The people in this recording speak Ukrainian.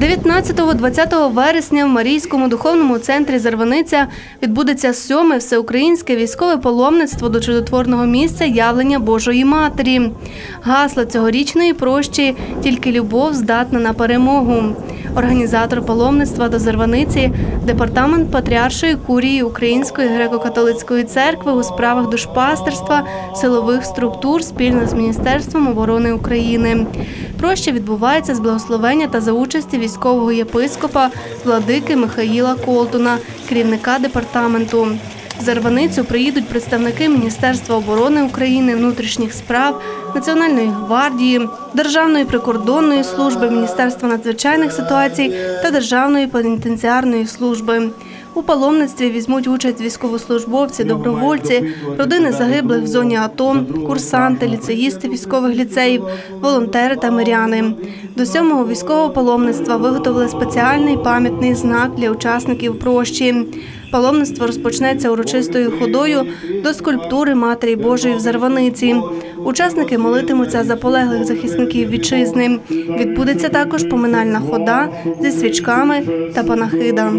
19-20 вересня в Марійському духовному центрі Зарваниця відбудеться сьоме всеукраїнське військове паломництво до чудотворного місця явлення Божої Матері. Гасло цьогорічної прощі тільки любов здатна на перемогу. Організатор паломництва до Зарваниці, департамент Патріаршої курії Української греко-католицької церкви у справах душпастерства, силових структур спільно з Міністерством оборони України. Проща відбувається з благословення та за участі військового єпископа владики Михаїла Колтуна, керівника департаменту. В Зарваницю приїдуть представники Міністерства оборони України, внутрішніх справ, Національної гвардії, Державної прикордонної служби, Міністерства надзвичайних ситуацій та Державної пенітенціарної служби. У паломництві візьмуть участь військовослужбовці, добровольці, родини загиблих в зоні АТО, курсанти, ліцеїсти військових ліцеїв, волонтери та миряни. До сьомого військового паломництва виготовили спеціальний пам'ятний знак для учасників прощі. Паломництво розпочнеться урочистою ходою до скульптури Матері Божої в Зарваниці. Учасники молитимуться за полеглих захисників вітчизни. Відбудеться також поминальна хода зі свічками та панахида.